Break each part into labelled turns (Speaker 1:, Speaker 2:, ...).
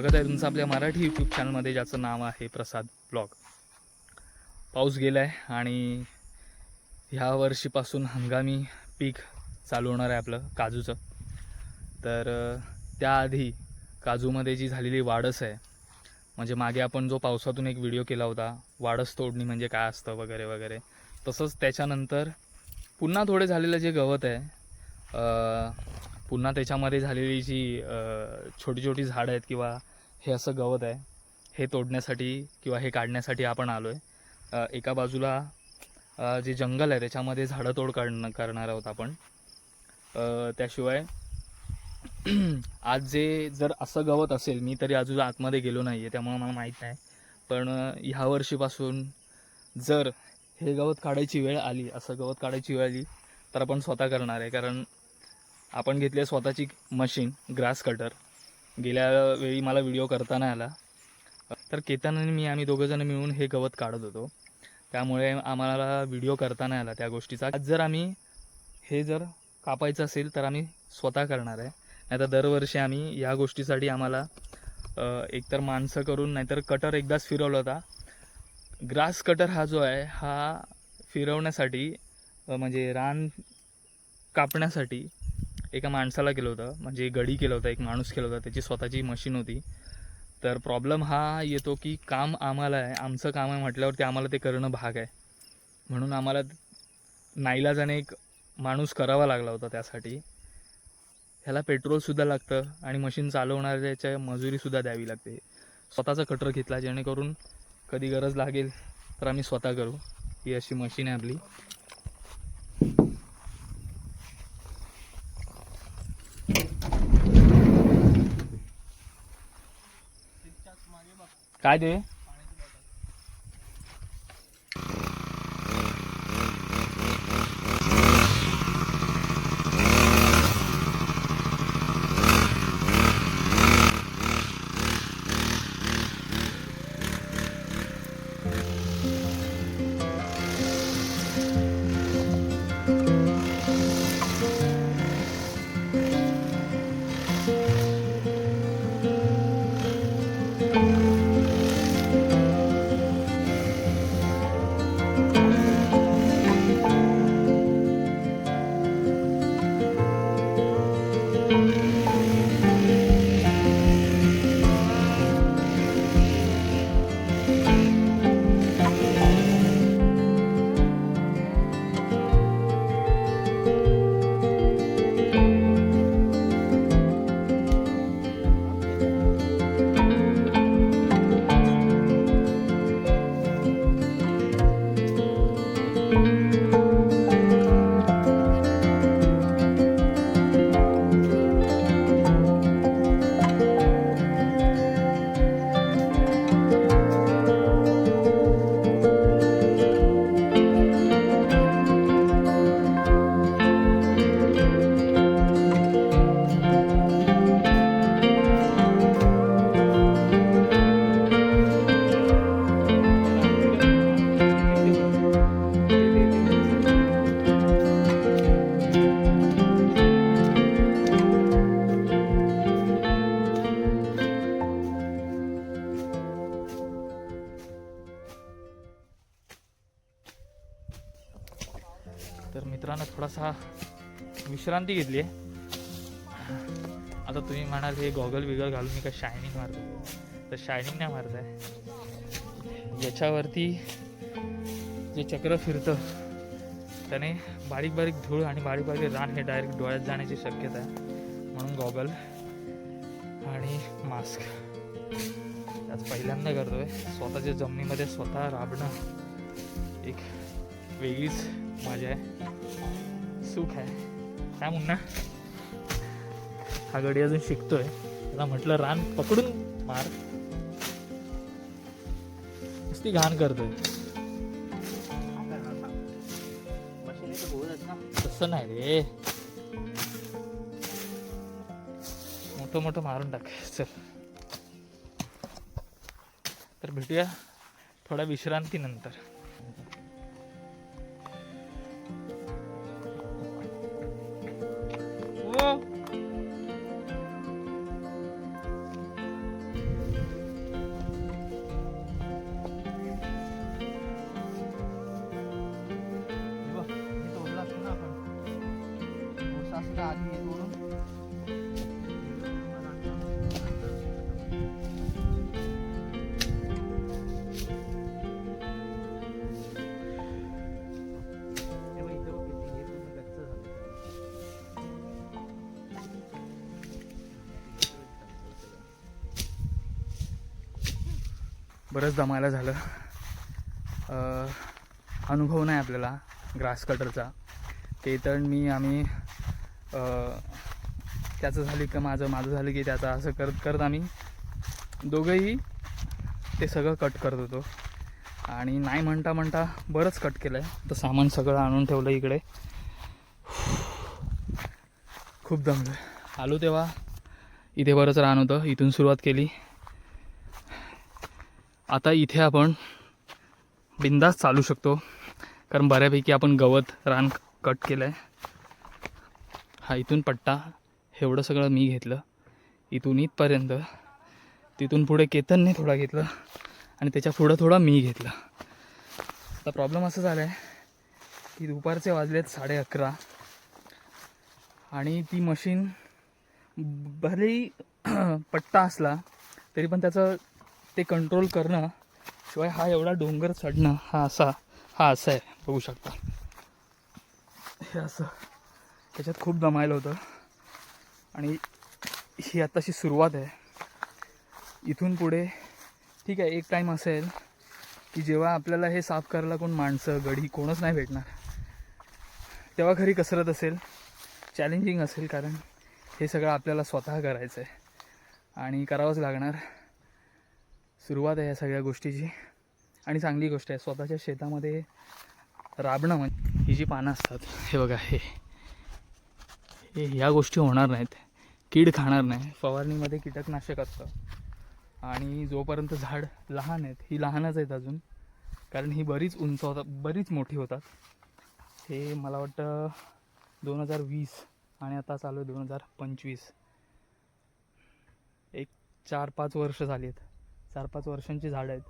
Speaker 1: स्वागत आहे तुमचं आपल्या मराठी यूट्यूब चॅनलमध्ये ज्याचं नाव आहे प्रसाद ब्लॉग. पाऊस गेला आहे आणि ह्या वर्षीपासून हंगामी पीक चालू होणार आहे आपलं काजूचं. तर त्याआधी काजूमध्ये जी झालेली वाढस आहे म्हणजे मागे आपण जो पावसातून एक व्हिडिओ केला होता वाढस तोडणी म्हणजे काय असतं वगैरे वगैरे तसंच त्याच्यानंतर पुन्हा थोडे झालेलं जे गवत आहे पुन्हा त्याच्यामध्ये झालेली जी छोटी छोटी झाडं आहेत किंवा हे असं गवत आहे हे तोडण्यासाठी किंवा हे काढण्यासाठी आपण आलो आहे एका बाजूला जे जंगल आहे त्याच्यामध्ये झाडं तोड काढणं करणार आहोत आपण. त्याशिवाय आज जे जर असं गवत असेल मी तरी अजून आतमध्ये गेलो नाही आहे त्यामुळे मला माहीत नाही. पण ह्या वर्षीपासून जर हे गवत काढायची वेळ आली असं गवत काढायची वेळ आली तर आपण स्वतः करणार आहे. कारण आपण घेतली आहे स्वतःची मशीन ग्रास कटर. गेल्या वेळी मला व्हिडिओ करता नाही आला. तर केतन आणि मी आम्ही दोघंजण मिळून हे गवत काढत होतो. त्यामुळे आम्हाला व्हिडिओ करता नाही आला त्या गोष्टीचा. आज जर आम्ही हे जर कापायचं असेल तर आम्ही स्वतः करणार आहे. नाहीतर दरवर्षी आम्ही या गोष्टीसाठी आम्हाला एकतर माणसं करून नाहीतर कटर एकदाच फिरवला होता. ग्रास कटर हा जो आहे हा फिरवण्यासाठी म्हणजे रान कापण्यासाठी एका माणसाला केलं होतं म्हणजे गडी केलं होतं एक माणूस केलं होता त्याची स्वतःची मशीन होती. तर प्रॉब्लेम हा येतो की काम आम्हाला आहे आमचं काम आहे म्हटल्यावरती आम्हाला ते करणं भाग आहे. म्हणून आम्हाला नाईलाजाने एक माणूस करावा लागला होता त्यासाठी. ह्याला पेट्रोलसुद्धा लागतं आणि मशीन चालवणाऱ्याच्या मजुरीसुद्धा द्यावी लागते. स्वतःचा कटर घेतला जेणेकरून कधी गरज लागेल तर आम्ही स्वतः करू. ही अशी मशीन आहे आपली. काय ते विश्रांती घेतली आहे. आता तुम्ही म्हणाल हे गॉगल बिगल घालून मी काय शायनिंग मारतो तर शायनिंग नाही मारत आहे याच्यावरती जे चक्र फिरतं त्याने बारीक बारीक धूळ आणि बारीक बारीक रान हे डायरेक्ट डोळ्यात जाण्याची शक्यता आहे. म्हणून गॉगल आणि मास्क त्याच पहिल्यांदा करतोय. स्वतःच्या जमिनीमध्ये स्वतः राबणं एक वेगळीच मजा आहे. सुख आहे. काय म्हणणं हा गडी अजून शिकतोय. त्याला म्हटलं रान पकडून मार. नुसती घाण करतोय. तसं नाही रे. मोठं मोठं मारून टाक. चल. तर भेटूया थोड्या विश्रांतीनंतर. बरंच दमायला झालं. अनुभव नाही आपल्याला ग्रास कटरचा. ते तर मी आम्ही त्याचं झाली का माझं माझं झालं की त्याचं असं करत करत आम्ही दोघंही ते सगळं कट करत होतो. आणि नाही म्हणता म्हणता बरंच कट केलं आहे तर सामान सगळं आणून ठेवलं इकडे. खूप दमलं आलो तेव्हा. इथे बरंच रान होतं. इथून सुरुवात केली. आता इथे आपण बिंदास चालू शकतो. कारण बऱ्यापैकी आपण गवत रान कट केलं आहे हा इथून पट्टा एवढं सगळं मी घेतलं. इथून इथपर्यंत तिथून पुढे केतनने थोडा घेतलं आणि त्याच्या पुढं थोडा मी घेतला. आता प्रॉब्लेम असं झाला आहे की दुपारचे वाजलेत साडे अकरा आणि ती मशीन भलेही पट्टा असला तरी पण त्याचं ते कंट्रोल करणं शिवाय हा एवढा डोंगर चढणं हा असा हा असा आहे. बघू शकता. हे असं त्याच्यात खूप दमायला होतं. आणि ही आत्ताशी सुरुवात आहे. इथून पुढे ठीक आहे एक टाईम असेल की जेव्हा आपल्याला हे साफ करायला कोण माणसं गडी कोणच नाही भेटणार. तेव्हा खरी कसरत असेल चॅलेंजिंग असेल कारण हे सगळं आपल्याला स्वतः करायचं आहे आणि करावंच लागणार. सुरुवात आहे या सगळ्या गोष्टीची. आणि चांगली गोष्ट आहे स्वतःच्या शेतामध्ये राबणं म्हणजे ही जी पानं असतात हे बघा हे. हे ह्या गोष्टी होणार नाहीत. कीड खाणार नाही. फवारणीमध्ये कीटकनाशक असतं. आणि जोपर्यंत झाड लहान आहेत ही लहानच आहेत अजून. कारण ही बरीच उंच होतात बरीच मोठी होतात. हे मला वाटतं दोन हजार वीस आणि आता चालू आहे दोन हजार पंचवीस. एक चार पाच वर्ष झाली आहेत. चार पाच वर्षांची झाडं आहेत.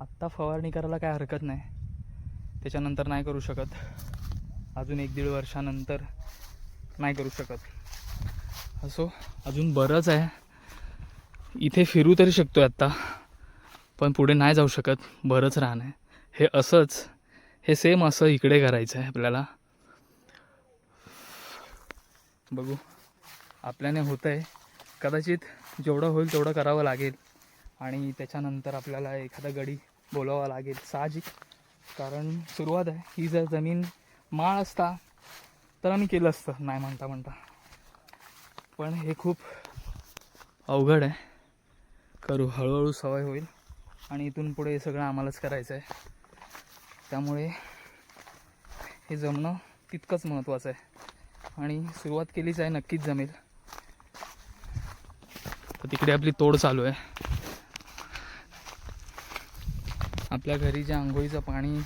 Speaker 1: आत्ता फवारणी करायला काय हरकत नाही. त्याच्यानंतर नाही करू शकत. अजून एक दीड वर्षानंतर नाही करू शकत. असो अजून बरंच आहे. इथे फिरू तरी शकतो आत्ता. पण पुढे नाही जाऊ शकत. बरंच राहणं आहे. हे असंच. हे सेम असं इकडे करायचं आहे आपल्याला. बघू. आपल्याने होतं आहे कदाचित जेवढं होईल तेवढं करावं लागेल. आणि त्याच्यानंतर आपल्याला एखादा गडी बोलावा लागेल साहजिक. कारण सुरुवात आहे. ही जर जमीन माळ असता तर आम्ही केलं असतं नाही म्हणता म्हणता. पण हे खूप अवघड आहे. करू हळूहळू सवय होईल. आणि इथून पुढे हे सगळं आम्हालाच करायचं आहे. त्यामुळे हे जमणं तितकंच महत्त्वाचं आहे. आणि सुरुवात केलीच आहे नक्कीच जमेल. तर तिकडे आपली तोड चालू आहे. आपल्या घरी जे आंघोळीचं पाणी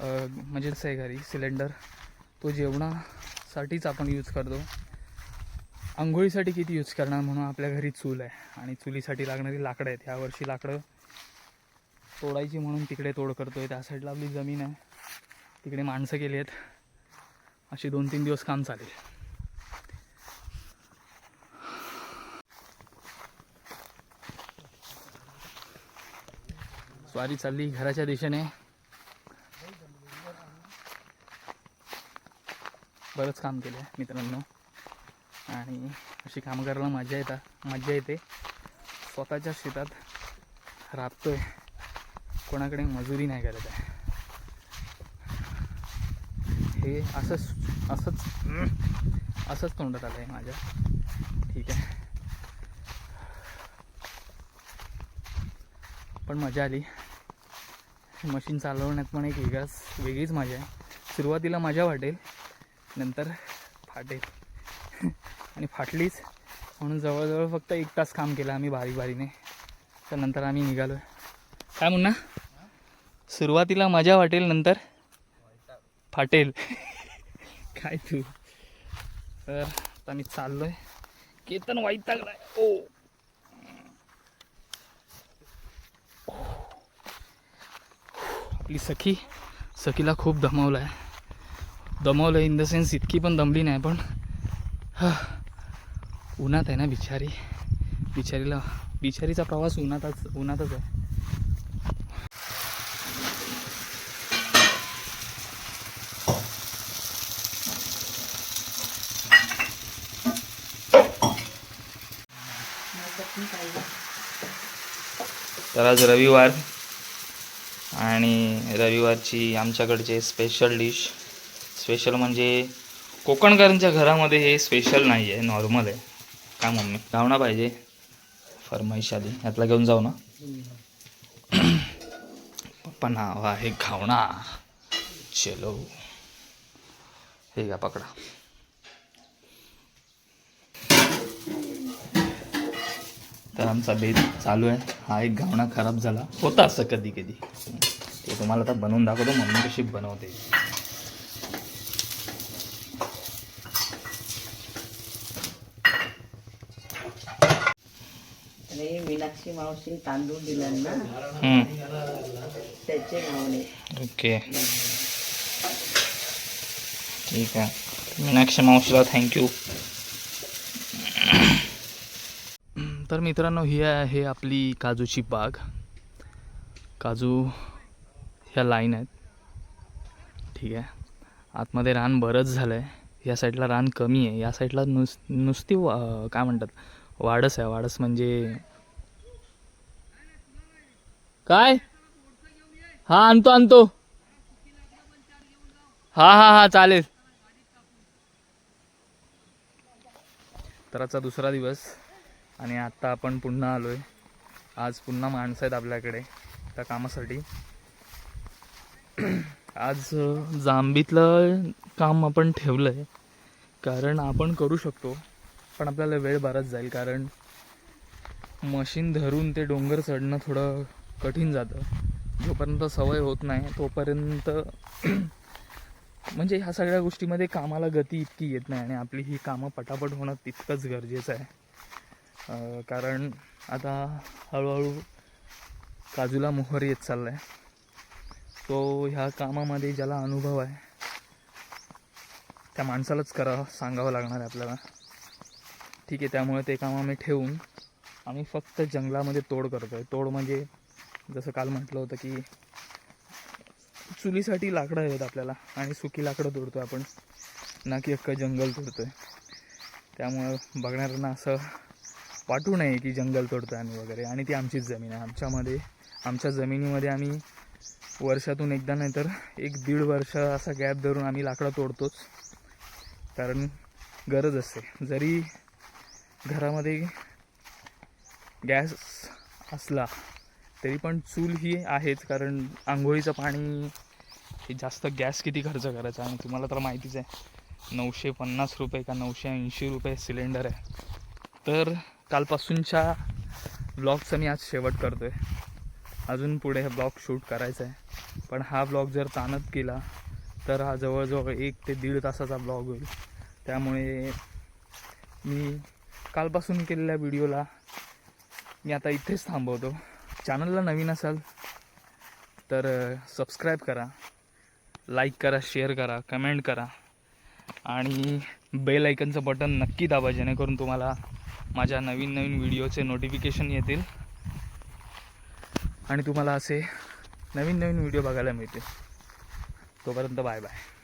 Speaker 1: म्हणजेच आहे घरी सिलेंडर तो जेवणासाठीच आपण यूज करतो. आंघोळीसाठी किती यूज करणार म्हणून आपल्या घरी चूल आहे. आणि चुलीसाठी लागणारी लाकडं आहेत. ह्या वर्षी लाकडं तोडायची म्हणून तिकडे तोड करतोय. त्या साईडला आपली जमीन आहे. तिकडे माणसं केली आहेत. अशी दोन तीन दिवस काम चालेल. वारी चालली घराच्या दिशेने. बरंच काम केलं आहे मित्रांनो. आणि अशी काम करायला मजा येतात मजा येते. स्वतःच्या शेतात राबतोय. कोणाकडे मजुरी नाही करत आहे हे असंच असंच असंच तोंडात आलं आहे माझ्या. ठीक आहे. पण मजा आली. मशीन चालवण्यात पण एक वेगळाच वेगळीच मजा आहे. सुरुवातीला मजा वाटेल नंतर फाटेल. आणि फाटलीच म्हणून जवळजवळ फक्त एक तास काम केलं आम्ही बारी बारीने तर नंतर आम्ही निघालो. काय म्हणणं सुरुवातीला मजा वाटेल नंतर फाटेल. काय तू? तर आता मी चाललो आहे केतन वाईट लागलाय ओ! आपली सखी सखीला खूप दमवलं आहे दमवलं इन द सेन्स इतकी पण दमली नाही पण हा, उन्हात आहे ना बिचारी. बिचारीला बिचारीचा प्रवास उन्हातच उन्हातच आहे. तर आज रविवार. आणि रविवारची आमच्याकडचे स्पेशल डिश स्पेशल म्हणजे कोकणकरांच्या घरामध्ये हे स्पेशल नाही आहे नॉर्मल आहे. काय मम्मी? घावणा पाहिजे. फरमाईश आली. यातला घेऊन जाऊ ना. पप्पा नाव आहे घावणा चलो. हे घ्या पकडा. तर आमचा बेत चालू आहे. हा एक घावणा खराब झाला. होता असं कधी कधी. ते तुम्हाला आता बनवून दाखवतो मम्मी कशी बनवते.
Speaker 2: आणि मीनाक्षी मावशी तांदूळ दिलं ना
Speaker 1: हम्म,
Speaker 2: त्याचे घावणे.
Speaker 1: ओके. ठीक आहे. मीनाक्षी मावशीला थँक्यू तर मित्रांनो ही आहे आपली काजूची बाग. काजू ह्या लाईन आहेत. ठीक आहे. आतमध्ये रान बरंच झालं आहे या साईडला रान कमी आहे. या साईडला नुस नुसती वा काय म्हणतात? वाडस आहे. वाडस म्हणजे काय? हा आणतो आणतो. हा हा हा चालेल. तर आजचा दुसरा दिवस. आणि आत्ता आपण पुन्हा आलो आहे आज पुन्हा माणसं आहेत आपल्याकडे त्या कामासाठी. आज जांबीतलं काम आपण ठेवलं आहे कारण आपण करू शकतो पण आपल्याला वेळ बराच जाईल. कारण मशीन धरून ते डोंगर चढणं थोडं कठीण जातं. जोपर्यंत सवय होत नाही तोपर्यंत म्हणजे ह्या सगळ्या गोष्टीमध्ये कामाला गती इतकी येत नाही आणि आपली ही कामं पटापट होणं तितकंच गरजेचं आहे. कारण आता हळूहळू काजूला मोहर येत चालला आहे तो ह्या कामामध्ये ज्याला अनुभव आहे त्या माणसालाच करा सांगावं लागणार आहे आपल्याला. ठीक आहे त्यामुळे ते काम आम्ही ठेवून आम्ही फक्त जंगलामध्ये तोड करतो आहे तोड म्हणजे जसं काल म्हटलं होतं की चुलीसाठी लाकडं आहेत आपल्याला आणि सुकी लाकडं तोडतो आहे आपण. ना की अख्खं जंगल तोडतो आहे त्यामुळं बघणाऱ्यांना असं वाटू नये की जंगल तोडतो आहे आम्ही वगैरे. आणि ती आमचीच जमीन आहे. आमच्यामध्ये आमच्या जमिनीमध्ये आम्ही वर्षातून एकदा नाही तर एक दीड वर्ष असा गॅप धरून आम्ही लाकडं तोडतोच. कारण गरज असते. जरी घरामध्ये गॅस असला तरी पण चूल ही आहेच. कारण आंघोळीचं पाणी हे जास्त गॅस किती खर्च करायचा? आणि तुम्हाला तर माहितीच आहे नऊशे पन्नास रुपये का नऊशे ऐंशी रुपये सिलेंडर आहे. तर कालपासूनच्या ब्लॉगचा मी आज शेवट करतो आहे अजून पुढे हे ब्लॉग शूट करायचा आहे पण हा ब्लॉग जर ताणत केला तर हा जवळजवळ एक ते दीड तासाचा ब्लॉग होईल. त्यामुळे मी कालपासून केलेल्या व्हिडिओला मी आता इथेच थांबवतो. चॅनलला नवीन असाल तर सबस्क्राईब करा. लाईक करा शेअर करा कमेंट करा. आणि बेल ऐकनचं बटन नक्की दाबा जेणेकरून तुम्हाला माझ्या नवीन नवीन व्हिडिओचे नोटिफिकेशन येतील. आणि तुम्हाला असे नवीन नवीन व्हिडिओ बघायला मिळतील. तोपर्यंत बाय बाय